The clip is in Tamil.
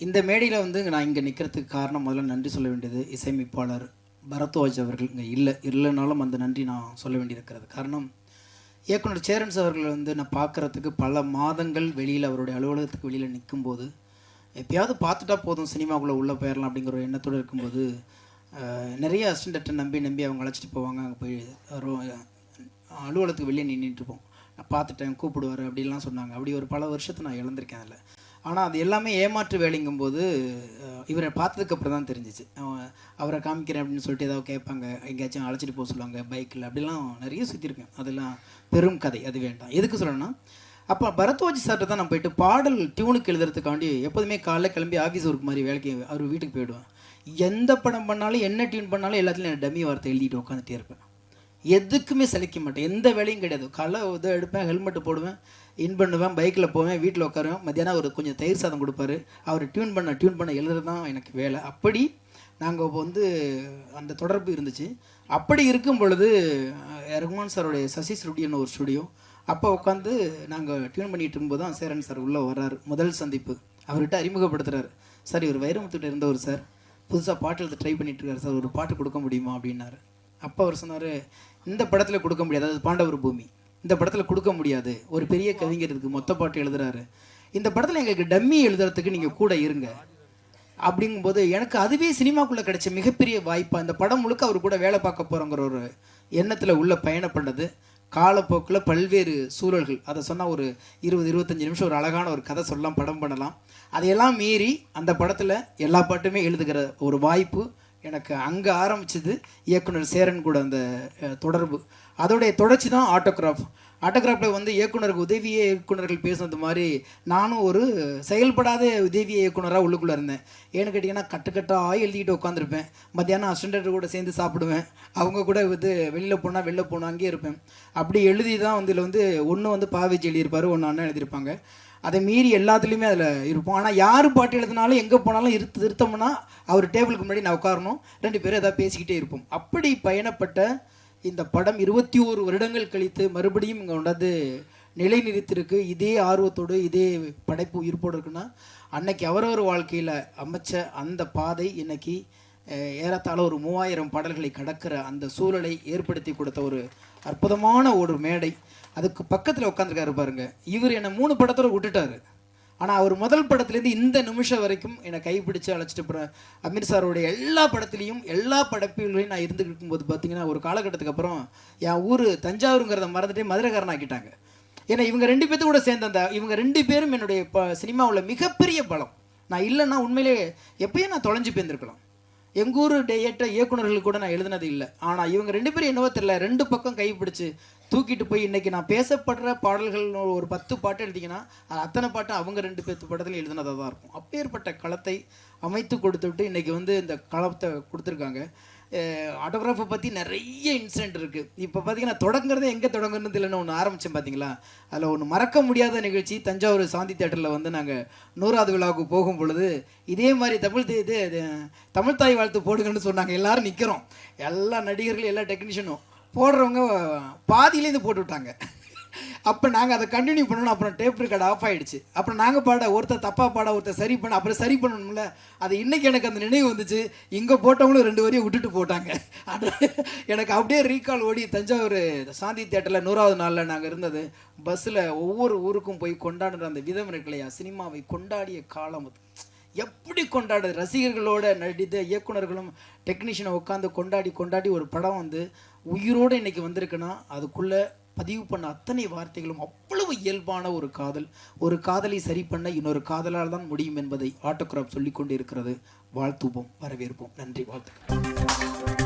இந்த மேடையில் வந்து நான் இங்கே நிற்கிறதுக்கு காரணம் முதல்ல நன்றி சொல்ல வேண்டியது இசையமைப்பாளர் பரத்வாஜ் அவர்கள். இங்கே இல்லை இல்லைனாலும் அந்த நன்றி நான் சொல்ல வேண்டியிருக்கிறது. காரணம் இயக்குனர் சேரன்ஸ் அவர்கள் வந்து நான் பார்க்குறதுக்கு பல மாதங்கள் வெளியில் அவருடைய அலுவலகத்துக்கு வெளியில் நிற்கும்போது எப்பயாவது பார்த்துட்டா போதும் சினிமாக்குள்ளே உள்ளே போயிடலாம் அப்படிங்கிற ஒரு எண்ணத்தோடு இருக்கும்போது நிறைய அசிஸ்டண்ட்டை நம்பி நம்பி அவங்க அழைச்சிட்டு போவாங்க. அங்கே போய் அலுவலகத்துக்கு வெளியே நின்றுட்டு இருப்போம். நான் பார்த்துட்டேன் கூப்பிடுவார் அப்படிலாம் சொன்னாங்க. அப்படி ஒரு பல வருஷத்தை நான் இழந்திருக்கேன் அதில். ஆனால் அது எல்லாமே ஏமாற்று வேலைங்கும்போது போது இவரை பார்த்ததுக்கு அப்புறம் தான் தெரிஞ்சிச்சு. அவரை காமிக்கிறேன் அப்படின்னு சொல்லிட்டு ஏதாவது கேட்பாங்க. எங்கேயாச்சும் அழைச்சிட்டு போக சொல்லுவாங்க பைக்கில் அப்படிலாம் நிறைய சுற்றிருக்கேன் அதெல்லாம் பெரும் கதை. அது வேண்டாம். எதுக்கு சொல்லணும்னா அப்போ பரத்வாஜ் சார்ட்ட தான் நான் போயிட்டு பாடல் டியூனுக்கு எழுதுறதுக்காண்டி எப்போதுமே காலைல கிளம்பி ஆஃபீஸ் ஒர்க் மாதிரி வேலைக்கு அவர் வீட்டுக்கு போயிடுவேன். எந்த படம் பண்ணாலும் என்ன டியூன் பண்ணாலும் எல்லாத்துலையும் டம்மி வார்த்தை எழுதிட்டு உட்காந்துட்டே இருப்பேன். எதுக்குமே சலிக்க மாட்டேன். எந்த வேலையும் கிடையாது. காலை இதை எடுப்பேன் ஹெல்மெட்டு போடுவேன். இன் பண்ணுவேன் பைக்கில் போவேன் வீட்டில் உட்காருவேன். மத்தியானம் அவர் கொஞ்சம் தயிர் சாதம் கொடுப்பாரு. அவர் டியூன் பண்ண டியூன் பண்ண எழுதுறது தான் எனக்கு வேலை. அப்படி நாங்கள் இப்போ வந்து அந்த தொடர்பு இருந்துச்சு. அப்படி இருக்கும் பொழுது ரகுமான் சாருடைய சசி ஸ்டுடியோன்னு ஒரு ஸ்டுடியோ அப்போ உட்காந்து நாங்கள் டியூன் பண்ணிகிட்டு இருக்கும்போது தான் சேரன் சார் உள்ளே வர்றாரு. முதல் சந்திப்பு. அவர்கிட்ட அறிமுகப்படுத்துகிறார் சார் இவர் வைரமுத்துகிட்ட இருந்தவர் சார். புதுசாக பாட்டு எழுத ட்ரை பண்ணிட்டு இருக்காரு சார். ஒரு பாட்டு கொடுக்க முடியுமா? அப்படின்னாரு. அப்போ அவர் சொன்னார் இந்த படத்தில் கொடுக்க முடியாது. அதாவது பாண்டவர் பூமி. இந்த படத்தில் கொடுக்க முடியாது. ஒரு பெரிய கவிஞர் மொத்த பாட்டு எழுதுறாரு. இந்த படத்தில் எங்களுக்கு டம்மி எழுதுறதுக்கு நீங்கள் கூட இருங்க. அப்படிங்கும்போது எனக்கு அதுவே சினிமாக்குள்ளே கிடைச்ச மிகப்பெரிய வாய்ப்பாக இந்த படம் முழுக்க அவர் கூட வேலை பார்க்க போகிறோங்கிற ஒரு எண்ணத்தில் உள்ள பயணம் பண்ணது. காலப்போக்கில் பல்வேறு சூழல்கள். அதை சொன்னால் ஒரு இருபது இருபத்தஞ்சு நிமிஷம் ஒரு அழகான ஒரு கதை சொல்லலாம் படம் பண்ணலாம். அதையெல்லாம் மீறி அந்த படத்தில் எல்லா பாட்டுமே எழுதுகிற ஒரு வாய்ப்பு எனக்கு அங்கே ஆரம்பிச்சது இயக்குனர் சேரன் கூட அந்த தொடர்பு. அதோடைய தொடர்ச்சி தான் ஆட்டோகிராஃப். ஆட்டோகிராஃபில் வந்து இயக்குனருக்கு உதவி இயக்குனர்கள் பேசுனது மாதிரி நானும் ஒரு செயல்படாத உதவி இயக்குனராக உள்ளுக்குள்ளே இருந்தேன். ஏன்னு கேட்டிங்கன்னா கட்டுக்கட்டாக எழுதிக்கிட்டு உட்காந்துருப்பேன் மத்தியானம் அசிஸ்டண்ட் கூட சேர்ந்து சாப்பிடுவேன். அவங்க கூட வந்து வெளியில் போனால் வெளில போனால் அங்கேயே இருப்பேன். அப்படி எழுதி தான் வந்து இதில் வந்து ஒன்று வந்து பாவேஜ் எழுதியிருப்பார் ஒன்று அண்ணன் எழுதியிருப்பாங்க. அதை மீறி எல்லாத்துலேயுமே அதில் இருப்போம். ஆனால் யார் பாட்டு எழுதினாலும் எங்கே போனாலும் இருத்து திருத்தம்னா அவர் டேபிளுக்கு முன்னாடி நான் உட்காரணும். ரெண்டு பேரும் ஏதாவது பேசிக்கிட்டே இருப்போம். அப்படி பயணப்பட்ட இந்த படம் இருபத்தி ஓரு வருடங்கள் கழித்து மறுபடியும் இங்கே கொண்டாந்து நிலை நிறுத்திருக்கு இதே ஆர்வத்தோடு இதே படைப்பு உயிர்ப்போடு இருக்குன்னா அன்னைக்கு அவரவர் வாழ்க்கையில் அமைச்ச அந்த பாதை இன்னைக்கு ஏறத்தாழ ஒரு மூவாயிரம் பாடல்களை கடக்கிற அந்த சூழலை ஏற்படுத்தி கொடுத்த ஒரு அற்புதமான ஒரு மேடை. அதுக்கு பக்கத்தில் உட்காந்துருக்காரு பாருங்க. இவர் என்னை மூணு படத்தோட விட்டுட்டாரு. ஆனால் அவர் முதல் படத்துலேருந்து இந்த நிமிஷம் வரைக்கும் என்னை கைப்பிடிச்சு அழைச்சிட்டு போகிற அமீர் சாரோடைய எல்லா படத்துலையும் எல்லா படைப்புகளையும் நான் இருந்துகிட்டு இருக்கும்போது பார்த்தீங்கன்னா ஒரு காலகட்டத்துக்கு அப்புறம் என் ஊர் தஞ்சாவூருங்கிறத மறந்துட்டே மதுரைக்காரன் ஆக்கிட்டாங்க ஏன்னா இவங்க ரெண்டு பேர்த்து கூட சேர்ந்து அந்த இவங்க ரெண்டு பேரும் என்னுடைய ப சினிமாவில் மிகப்பெரிய பலம். நான் இல்லைன்னா உண்மையிலே எப்பயும் நான் தொலைஞ்சு போயிருந்துருக்கலாம் எங்கள் ஊர் இயக்குநர்கள் இயக்குனர்கள் கூட நான் எழுதினது இல்லை. ஆனால் இவங்க ரெண்டு பேரும் என்னவோ தெரியல. ரெண்டு பக்கம் கைப்பிடிச்சு தூக்கிட்டு போய் இன்றைக்கி நான் பேசப்படுற பாடல்கள் ஒரு பத்து பாட்டு எழுதிங்கன்னா அது அத்தனை பாட்டு அவங்க ரெண்டு பேர்த்து படத்தில் எழுதினதாக தான் இருக்கும். அப்பேற்பட்ட களத்தை அமைத்து கொடுத்துட்டு இன்றைக்கி வந்து இந்த களத்தை கொடுத்துருக்காங்க. ஆட்டோகிராஃபை பற்றி நிறைய இன்சிடென்ட் இருக்குது இப்போ பார்த்தீங்கன்னா தொடங்குறதே எங்கே தொடங்குறது இல்லைன்னு ஒன்று ஆரம்பித்தேன் பார்த்தீங்களா அதில் ஒன்று மறக்க முடியாத நிகழ்ச்சி தஞ்சாவூர் சாந்தி தேட்டரில் வந்து நாங்கள் நூறாவது விழாவுக்கு போகும் பொழுது இதே மாதிரி தமிழ் தே- இது தமிழ் தாய் வாழ்த்து போடுங்கன்னு சொன்னாங்க. எல்லோரும் நிற்கிறோம் எல்லா நடிகர்களும் எல்லா டெக்னீஷியனும் போடுறவங்க பாதியிலேருந்து போட்டு விட்டாங்க. அப்போ நாங்கள் அதை கண்டினியூ பண்ணணும் அப்புறம் டேப் ரெக்கார்டு ஆஃப் ஆகிடுச்சு அப்புறம் நாங்கள் பாட ஒருத்தர் தப்பாக பாட ஒருத்தர் சரி பண்ண அப்புறம் சரி பண்ணணும்ல. அது இன்னைக்கு எனக்கு அந்த நினைவு வந்துச்சு. இங்கே போட்டவங்களும் ரெண்டு வரையும் விட்டுட்டு போட்டாங்க. அது எனக்கு அப்படியே ரீகால் ஓடி தஞ்சாவூர் சாந்தி தேட்டரில் நூறாவது நாளில் நாங்கள் இருந்தது. பஸ்ஸில் ஒவ்வொரு ஊருக்கும் போய் கொண்டாடுற அந்த விதம் இருக்கு இல்லையா? சினிமாவை கொண்டாடிய காலம் அது. எப்படி கொண்டாடுது ரசிகர்களோட நடித்த இயக்குனர்களும் டெக்னீஷியனை உட்காந்து கொண்டாடி கொண்டாடி ஒரு படம் வந்து உயிரோடு இன்னைக்கு வந்திருக்குன்னா அதுக்குள்ளே பதிவு பண்ண அத்தனை வார்த்தைகளும் அவ்வளவு இயல்பான ஒரு காதல். ஒரு காதலை சரி பண்ண இன்னொரு காதலால் தான் முடியும் என்பதை ஆட்டோகிராஃப் சொல்லிக்கொண்டு இருக்கிறது வாழ்த்துவோம் வரவேற்போம். நன்றி வாழ்த்துக்கள்.